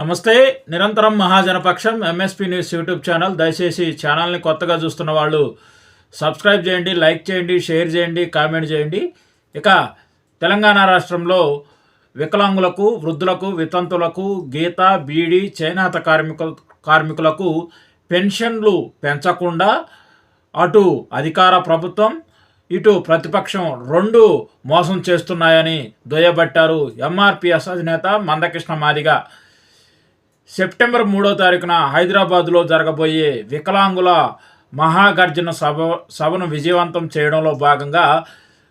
నమస్తే. నిరంతరం మహాజనపక్షం ఎంఎస్పీ న్యూస్ యూట్యూబ్ ఛానల్. దయచేసి ఛానల్ని కొత్తగా చూస్తున్న వాళ్ళు సబ్స్క్రైబ్ చేయండి లైక్ చేయండి షేర్ చేయండి కామెంట్ చేయండి. ఇక తెలంగాణ రాష్ట్రంలో వికలాంగులకు వృద్ధులకు వితంతులకు గీత బీడీ చేనేత కార్మికు కార్మికులకు పెన్షన్లు పెంచకుండా అటు అధికార ప్రభుత్వం ఇటు ప్రతిపక్షం రెండు మోసం చేస్తున్నాయని దుయ్యబట్టారు ఎంఆర్పిఎస్ అధినేత మందకృష్ణ మాదిగ. సెప్టెంబర్ మూడో తారీఖున హైదరాబాద్లో జరగబోయే వికలాంగుల మహాగర్జన సభ సభను విజయవంతం చేయడంలో భాగంగా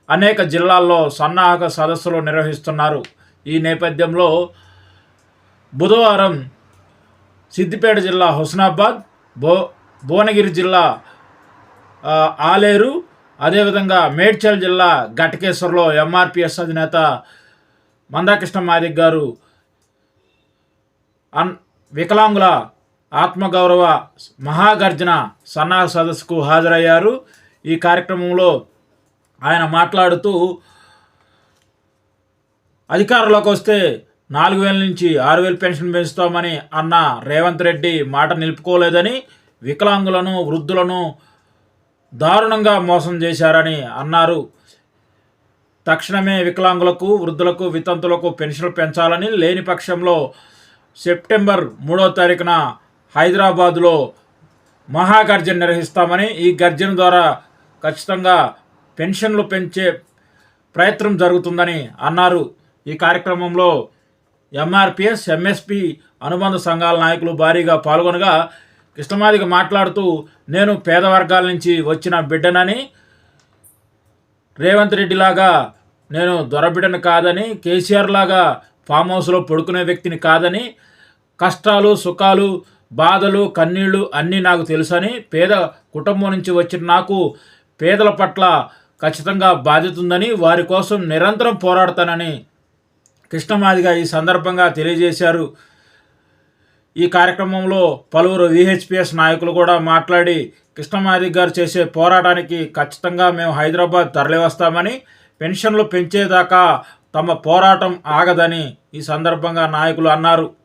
అనేక జిల్లాల్లో సన్నాహక సదస్సులు నిర్వహిస్తున్నారు. ఈ నేపథ్యంలో బుధవారం సిద్దిపేట జిల్లా హుస్నాబాద్ భో భువనగిరి జిల్లా ఆలేరు అదేవిధంగా మేడ్చల్ జిల్లా ఘటకేశ్వర్లో ఎంఆర్పిఎస్ అధినేత మందాకృష్ణ మాదిక్ గారు అన్ వికలాంగుల ఆత్మగౌరవ మహాగర్జన సన్నాహ సదస్సుకు హాజరయ్యారు. ఈ కార్యక్రమంలో ఆయన మాట్లాడుతూ అధికారంలోకి వస్తే నాలుగు వేల నుంచి ఆరు వేలు పెన్షన్ పెంచుతామని అన్న రేవంత్ రెడ్డి మాట నిలుపుకోలేదని వికలాంగులను వృద్ధులను దారుణంగా మోసం చేశారని అన్నారు. తక్షణమే వికలాంగులకు వృద్ధులకు వితంతులకు పెన్షన్లు పెంచాలని లేని పక్షంలో సెప్టెంబర్ మూడో తారీఖున హైదరాబాదులో మహాగర్జన నిర్వహిస్తామని ఈ గర్జన ద్వారా ఖచ్చితంగా పెన్షన్లు పెంచే ప్రయత్నం జరుగుతుందని అన్నారు. ఈ కార్యక్రమంలో ఎంఆర్పిఎస్ ఎంఎస్పి అనుబంధ సంఘాల నాయకులు భారీగా పాల్గొనగా కృష్ణమాదికి మాట్లాడుతూ నేను పేద వర్గాల నుంచి వచ్చిన బిడ్డనని రేవంత్ రెడ్డి లాగా నేను దొరబిడ్డను కాదని కేసీఆర్ లాగా ఫామ్ హౌస్లో పడుకునే వ్యక్తిని కాదని కష్టాలు సుఖాలు బాధలు కన్నీళ్ళు అన్నీ నాకు తెలుసని పేద కుటుంబం నుంచి వచ్చిన నాకు పేదల పట్ల ఖచ్చితంగా బాధ్యత ఉందని వారి కోసం నిరంతరం పోరాడతానని కృష్ణమాదిగా ఈ సందర్భంగా తెలియజేశారు. ఈ కార్యక్రమంలో పలువురు విహెచ్పిఎస్ నాయకులు కూడా మాట్లాడి కృష్ణమాది గారు చేసే పోరాటానికి ఖచ్చితంగా మేము హైదరాబాద్ తరలివస్తామని పెన్షన్లు పెంచేదాకా తమ పోరాటం ఆగదని ఈ సందర్భంగా నాయకులు అన్నారు.